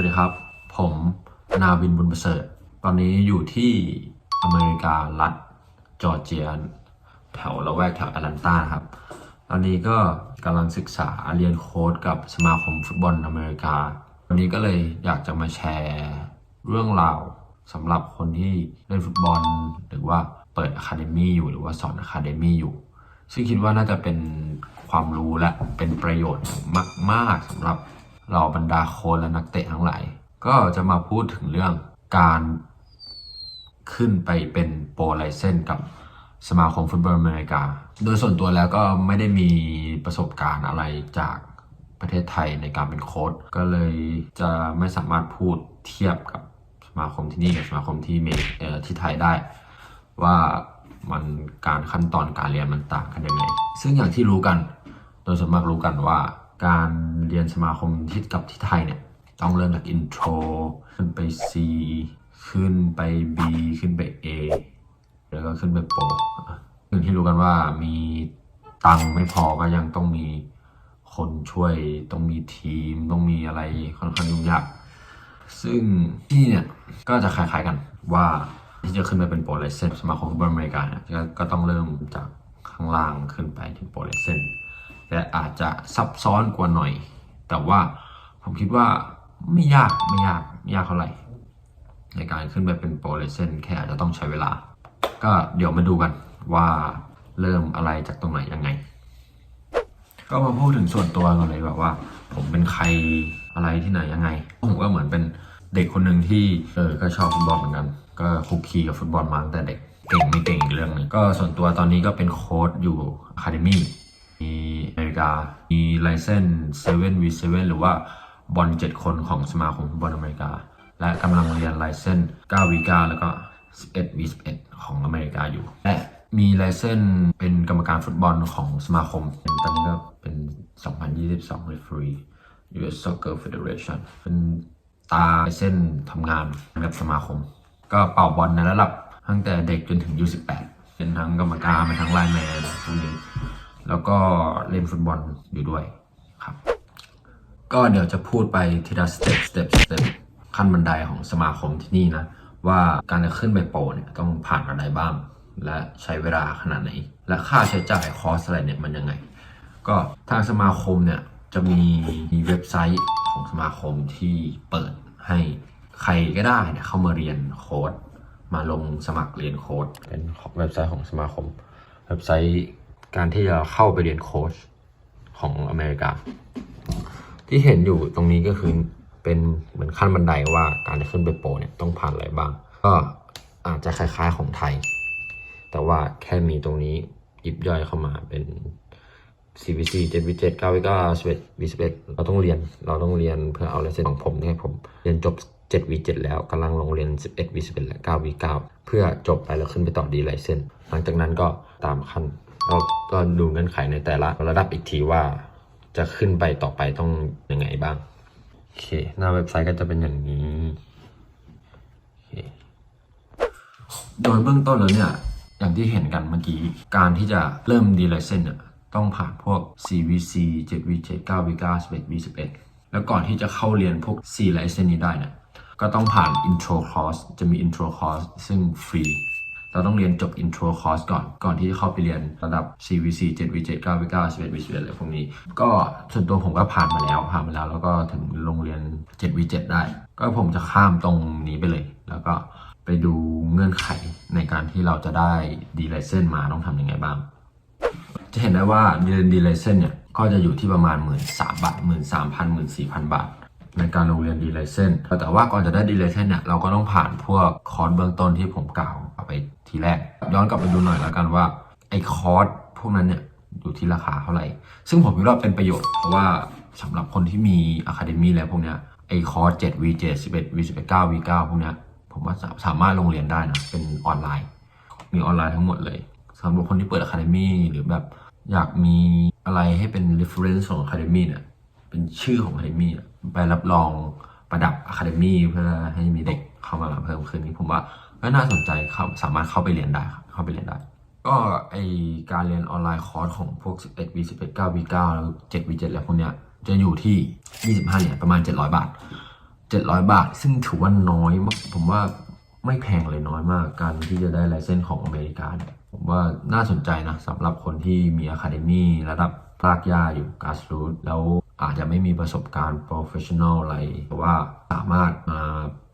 สวัสดีครับ ผมนาวินบุญประเสริฐ ตอนนี้อยู่ที่อเมริการัฐจอร์เจียแถวละแวกแถวแอตแลนตาครับ ตอนนี้ก็กำลังศึกษาเรียนโค้ดกับสมาคมฟุตบอลอเมริกา วันนี้ก็เลยอยากจะมาแชร์เรื่องราวสำหรับคนที่เล่นฟุตบอล หรือว่าเปิดอะคาเดมี่อยู่หรือว่าสอนอะคาเดมี่อยู่ ซึ่งคิดว่าน่าจะเป็นความรู้และเป็นประโยชน์มาก ๆสำหรับ เราบรรดาโค้ชและนักเตะทั้งหลายก็จะมาพูดถึงเรื่องการขึ้นไปเป็นโปรไลเซนกับสมาคมฟุตบอลอเมริกา โดยส่วนตัวแล้วก็ไม่ได้มีประสบการณ์อะไรจากประเทศไทยในการเป็นโค้ชก็เลยจะไม่สามารถพูดเทียบกับสมาคมที่นี่กับสมาคมที่เมเอ่อที่ไทยได้ ว่ามันการขั้นตอนการเรียนมันต่างกันยังไงซึ่งอย่างที่รู้กัน โดยส่วนมากรู้กันว่าการ เรียนสมาคมที่กับที่ไทยเนี่ย ต้องเริ่มจากอินโทรขึ้นไป C ขึ้นไป B ขึ้นไป A แล้วก็ขึ้นไปโปรอย่างที่รู้กันว่ามีตังค์ไม่พอก็ยังต้องมีคนช่วย ต้องมีทีม ต้องมีอะไรค่อนข้างยุ่งยาก ซึ่งที่เนี่ยก็จะคล้ายๆกันว่าที่จะขึ้นไปเป็นโปรไลเซนสมาคมฟุตบอลอเมริกาเนี่ยก็ก็ต้องเริ่มจากข้างล่างขึ้นไปถึงโปรไลเซนแต่อาจจะซับซ้อนกว่าหน่อย แต่ว่าผมคิดว่าไม่ยากไม่ยากไม่ยากเท่าไหร่ ในการขึ้นไปเป็นโปรไลเซนแค่อาจจะต้องใช้เวลา ก็เดี๋ยวมาดูกันว่าเริ่มอะไรจากตรงไหนยังไง ก็มาพูดถึงส่วนตัวก่อนเลยแบบว่า ผมเป็นใครอะไรที่ไหนยังไง ผมก็เหมือนเป็นเด็กคนหนึ่งที่เออก็ชอบฟุตบอลเหมือนกัน ก็คุกคีกับฟุตบอลมาตั้งแต่เด็กเก่งไม่เก่งอีกเรื่องหนึงก็ส่วนตัวตอนนี้ก็เป็นโค้ชอยู่อะคาเดมี่มี กา มีไลเซน7 v 7หรือว่าบอล7คนของสมาคมฟุตบอลอเมริกา และกำลังเรียนไลเซน9 v 9แล้วก็11 v 11ของอเมริกาอยู่ และมีไลเซนเป็นกรรมการฟุตบอลของสมาคม ตอนนี้ก็เป็น 2022 referee US Soccer Federation เป็นตาไลเซนทำงานกับสมาคม ก็เป่าบอลในระดับตั้งแต่เด็กจนถึง U18 เป็นทั้งกรรมการเป็นทั้งไลน์แมนพวกนี้ แล้วก็เล่นฟุตบอลอยู่ด้วยครับ ก็เดี๋ยวจะพูดไปทีละสเต็ปสเต็ปสเต็ปขั้นบันไดของสมาคมที่นี่นะ ว่าการจะขึ้นไปโปรเนี่ยต้องผ่านอะไรบ้าง และใช้เวลาขนาดไหน และค่าใช้จ่ายคอสอะไรเนี่ยมันยังไง ก็ทางสมาคมเนี่ยจะมีมีเว็บไซต์ของสมาคมที่เปิดให้ใครก็ได้เนี่ยเข้ามาเรียนโค้ดมาลงสมัครเรียนโค้ดเป็นเว็บไซต์ของสมาคม เว็บไซต์ การที่จะเข้าไปเรียนโค้ชของอเมริกา ที่เห็นอยู่ตรงนี้ก็คือเป็นเหมือนขั้นบันไดว่าการจะขึ้นไปโปรเนี่ยต้องผ่านอะไรบ้าง ก็อาจจะคล้ายๆของไทย แต่ว่าแค่มีตรงนี้ยิบย่อยเข้ามาเป็น CVC 7 V 7 9 V 9 11 V 11เราต้องเรียนเราต้องเรียนเพื่อเอาเลเซนของผมให้ผมเรียนจบ 7 V 7 แล้วกำลังลงเรียน 11 V 11 และ9 V 9 เพื่อจบไปแล้วขึ้นไปต่อดีไลเซนหลังจากนั้นก็ตามขั้น เราก็ดูเงื่อนไขในแต่ละระดับอีกทีว่าจะขึ้นไปต่อไปต้องยังไงบ้าง โอเค หน้าเว็บไซต์ก็จะเป็นอย่างนี้โโดยเบื้องต้นแล้วเนี่ย อย่างที่เห็นกันเมื่อกี้ การที่จะเริ่มดีไลเซนเนี่ยต้องผ่านพวก CVC 7V7 9V9 11V11 แล้วก่อนที่จะเข้าเรียนพวก C ไลเซนนี้ได้เนี่ยก็ต้องผ่าน Intro Course จะมี Intro Course ซึ่งฟรี เราต้องเรียนจบ Intro Course ก่อน ก่อนที่จะเข้าไปเรียนระดับ CVC 7V7 9V9 11V11 อะไรพวกนี้ ก็ส่วนตัวผมก็ผ่านมาแล้ว ผ่านมาแล้ว แล้วก็ถึงโรงเรียน 7V7 ได้ ก็ผมจะข้ามตรงนี้ไปเลย แล้วก็ไปดูเงื่อนไขในการที่เราจะได้ดีไลเซนมาต้องทำยังไงบ้าง จะเห็นได้ว่าเรียนดีไลเซนเนี่ย ก็จะอยู่ที่ประมาณ 1 3ื่นสามบาทหมื่นสามพันหมื่นสี่พันบาท ในการลงเรียนดีไลเซนแต่ว่าก่อนจะได้ดีไลเซนเนี่ยเราก็ต้องผ่านพวกคอร์สเบื้องต้นที่ผมกล่าวไปทีแรก ย้อนกลับไปดูหน่อยแล้วกันว่าไอ้คอร์สพวกนั้นเนี่ยอยู่ที่ราคาเท่าไหร่ ซึ่งผมคิดว่าเป็นประโยชน์ เพราะว่าสำหรับคนที่มีอะคาเดมี่แล้วพวกเนี้ยไอ้คอร์ส7 V 7 11 V 11 9 V 9พวกเนี้ยผมว่าสามารถลงเรียนได้นะ เป็นออนไลน์ มีออนไลน์ทั้งหมดเลยสำหรับคนที่เปิด Academy หรือแบบอยากมีอะไรให้เป็น reference ของ Academy เนี่ยเป็นชื่อของ Academy อะ ไปรับรองประดับ Academy เพื่อให้มีเด็กเข้ามาเพิ่มขึ้นนี่ผมว่าก็น่าสนใจเข้าสามารถเข้าไปเรียนได้ครับเข้าไปเรียนได้ ก็ไอการเรียนออนไลน์คอร์สของพวก 11 V 11 9 V 9แล้ว7 V 7แล้วพวกเนี้ยจะอยู่ที่ 25เหรียญประมาณ 700 บาท 700 บาท ซึ่งถือว่าน้อยมากผมว่าไม่แพงเลยน้อยมาก การที่จะได้ไลเซนส์ของอเมริกาเนี่ยผมว่าน่าสนใจนะสำหรับคนที่มีอะคาเดมี่ระดับรากหญ้าอยู่กาสรูทแล้ว อาจจะไม่มีประสบการณ์โปรเฟชชั่นอลอะไรแต่ว่าสามารถมา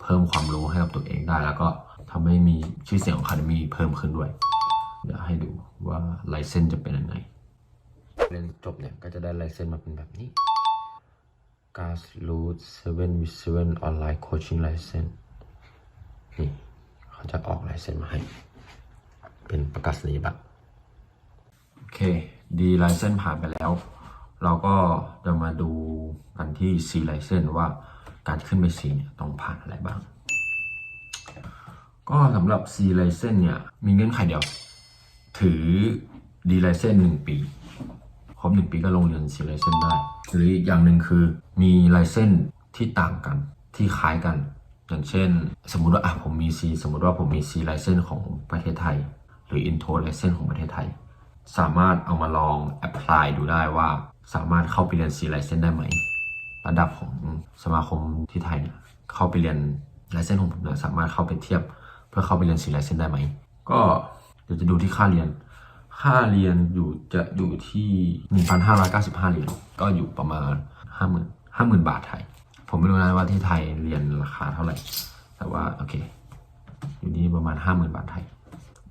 เพิ่มความรู้ให้กับตัวเองได้ แล้วก็ทำให้มีชื่อเสียงของอะคาเดมี่เพิ่มขึ้นด้วย เดี๋ยวให้ดูว่าไลเซนส์จะเป็นยังไงเรียนจบเนี่ยก็จะได้ไลเซนส์มาเป็นแบบนี้ g a s r o o t 7 with 7 online coaching license นี่เขาจะออกไลเซนส์มาให้ เป็นประกาศนียบัตรโอเค ดีไลเซนส์ผ่านไปแล้ว เราก็จะมาดูกันที่ C ไลเซนส์ว่าการขึ้นไป C เนี่ยต้องผ่านอะไรบ้าง ก็สำหรับ C ไลเซนส์เนี่ย มีเงื่อนไขเดียว ถือดีไลเซนส์หนึ่งปี ครบหนึ่งปีก็ลงเรียน C ไลเซนส์ได้ หรืออีกอย่างหนึ่งคือมีไลเซนส์ที่ต่างกันที่คล้ายกัน อย่างเช่น สมมุติว่าอะผมมี C สมมุติว่าผมมี C ไลเซนส์ของประเทศไทย หรือ Intro ไลเซนส์ของประเทศไทย สามารถเอามาลอง apply ดูได้ว่า สามารถเข้าไปเรียน C ไลเซนส์ได้ไหม ระดับของสมาคมที่ไทยเนี่ยเข้าไปเรียนไลเซนส์ของผมเนี่ยสามารถเข้าไปเทียบ เพื่อเข้าไปเรียน C ไลเซนส์ได้ไหม ก็เดี๋ยวจะดูที่ค่าเรียน ค่าเรียนอยู่จะอยู่ที่ 1,595เหรียญก็อยู่ประมาณ 50,000 50,000 บาทไทย ผมไม่รู้นะว่าที่ไทยเรียนราคาเท่าไหร่ แต่ว่าโอเค อยู่นี่ประมาณ 50,000 บาทไทย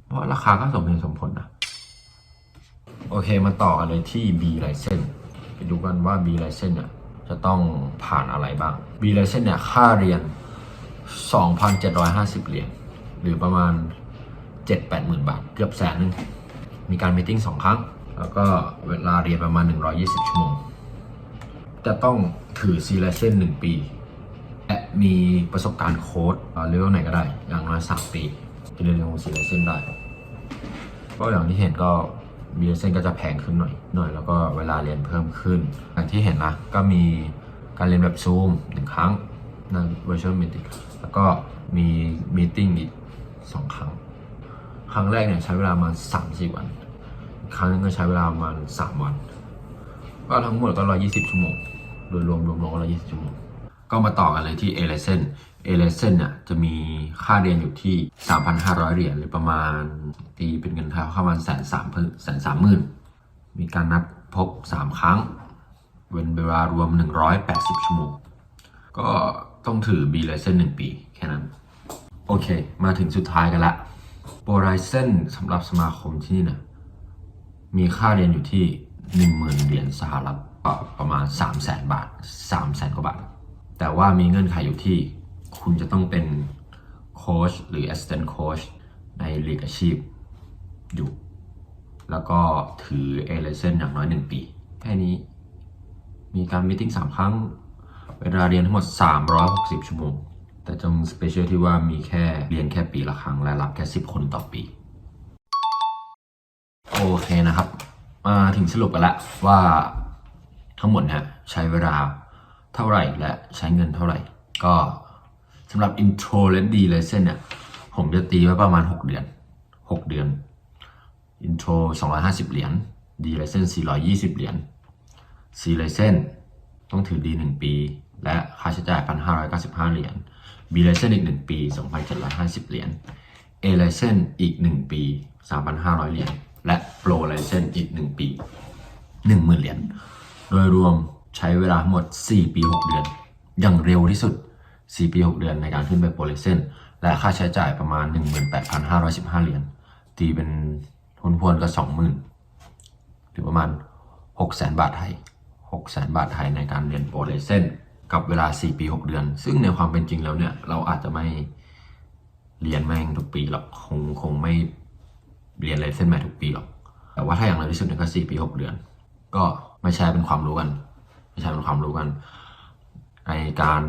เพราะราคาก็สมเหตุสมผลนะ โอเคมาต่อกันเลยที่ B license ไปดูกันว่า B license เนี่ยจะต้องผ่านอะไรบ้าง B license เนี่ยค่าเรียน 2,750 เหรียญหรือประมาณ 7-8หมื่นบาท เกือบแสนหนึง มีการมีติ้งสองครั้ง แล้วก็เวลาเรียนประมาณ 120 ชั่วโมง จะต้องถือ C license 1 ปี และมีประสบการณ์โค้ดเลเวลไหนก็ได้ อย่างน้อย 3 ปีจะเรียนของ C license ได้ ก็อย่างที่เห็นก็ บีเซนก็จะแพงขึ้นหน่อยหน่อย แล้วก็เวลาเรียนเพิ่มขึ้น อย่างที่เห็นนะ ก็มีการเรียนแบบซูมหนึ่งครั้งใน virtual meeting แล้วก็มีมีติ้งอีกสองครั้ง ครั้งแรกเนี่ยใช้เวลามาสามสี่วัน ครั้งนึงก็ใช้เวลาประมาณสามวัน ก็ทั้งหมดก็ร้อยยี่สิบชั่วโมง โดยรวมรวมรวมก็ร้อยยี่สิบชั่วโมง ก็มาต่อกันเลยที่ a l e s o n a l e s o n เนี่ยจะมีค่าเรียนอยู่ที่ 3,500 เหรียญหรือประมาณตีเป็นเงินไทยประมาณแสนสามแสนสามหมื่นมีการนัดพบ 3 ครั้ง เว้นเวลารวม 180 ชั่วโมง ก็ต้องถือ B license 1ปีแค่นั้น โอเค มาถึงสุดท้ายกันละโปรไลเซนสำหรับสมาคมที่นี่นะมีค่าเรียนอยู่ที่ 10,000 เหรียญสหรัฐประมาณ 3 0 0 0 0 0 บาท 3 0 0 0 0 0 กว่าบาท แต่ว่ามีเงื่อนไขอยู่ที่ คุณจะต้องเป็นโค้ชหรือ assistant coach ในลีกอาชีพอยู่ แล้วก็ถือ A license อย่างน้อย 1 ปี แค่นี้ มีการมีติ้ง3ครั้ง เวลาเรียนทั้งหมด 360 ชั่วโมง แต่จงสเปเชียลที่ว่ามีแค่เรียนแค่ปีละครั้ง และรับแค่ 10 คนต่อปี โอเคนะครับ มาถึงสรุปกันล้วว่าทั้งหมดเนี่ยใช้เวลา เท่าไหร่และใช้เงินเท่าไหร่ ก็สำหรับ intro และ D lesson เนี่ย ผมจะตีไว้ประมาณ 6 เดือน 6 เดือน intro 250 เหรียญ D lesson 420 เหรียญ C lesson ต้องถือ D 1ปี และค่าใช้จ่าย 1,595 เหรียญ B lesson อีก 1 ปี 2,750 เหรียญ A license อีก 1 ปี 3,500 เหรียญ และ Pro license อีก 1 ปี 10,000 เหรียญ โดยรวม ใช้เวลาทั้งหมด 4 ปี 6 เดือน อย่างเร็วที่สุด 4 ปี 6 เดือนในการขึ้นไป Pro license และค่าใช้จ่ายประมาณ 18,515 เหรียญตีเป็นทุนพวนก็ 20,000 หรือประมาณ 600,000 บาทไทย 600,000 บาทไทยในการเรียนโปรเลเซนกับเวลา 4 ปี 6 เดือน ซึ่งในความเป็นจริงแล้วเนี่ย เราอาจจะไม่เรียนแม่งทุกปีหรอกคงคงไม่เรียนเลเส้นใหม่ทุกปีหรอกแต่ว่าถ้าอย่างน้อยที่สุดเนี่ยก็สี่ปีหกเดือน ก็ไม่ใช่เป็นความรู้กัน ไม่ใช่เป็นความรู้กันในการ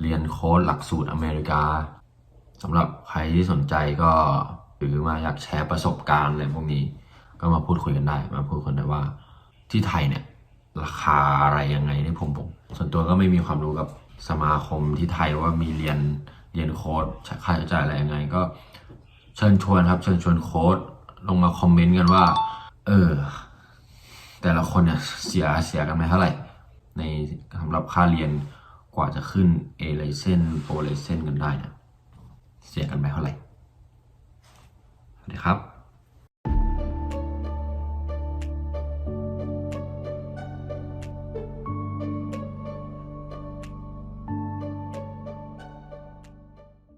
เรียนโค้ดหลักสูตรอเมริกาสำหรับใครที่สนใจก็หรือมาอยากแชร์ประสบการณ์อะไรพวกนี้ ก็มาพูดคุยกันได้ มาพูดคุยกันได้ว่าที่ไทยเนี่ยราคาอะไรยังไงที่ผมผมส่วนตัวก็ไม่มีความรู้กับสมาคมที่ไทยว่ามีเรียนเรียนโค้ดค่าใช้จ่ายอะไรยังไง ก็เชิญชวนครับ เชิญชวนโค้ดลงมาคอมเมนต์กันว่า เออ แต่ละคนเนี่ยเสียเสียกันไปเท่าไหร่ ในสำหรับค่าเรียนกว่าจะขึ้น A l i c e n Pro l i c e n กันได้เนะเสียกันไปเท่าไหร่สวัสดีครับ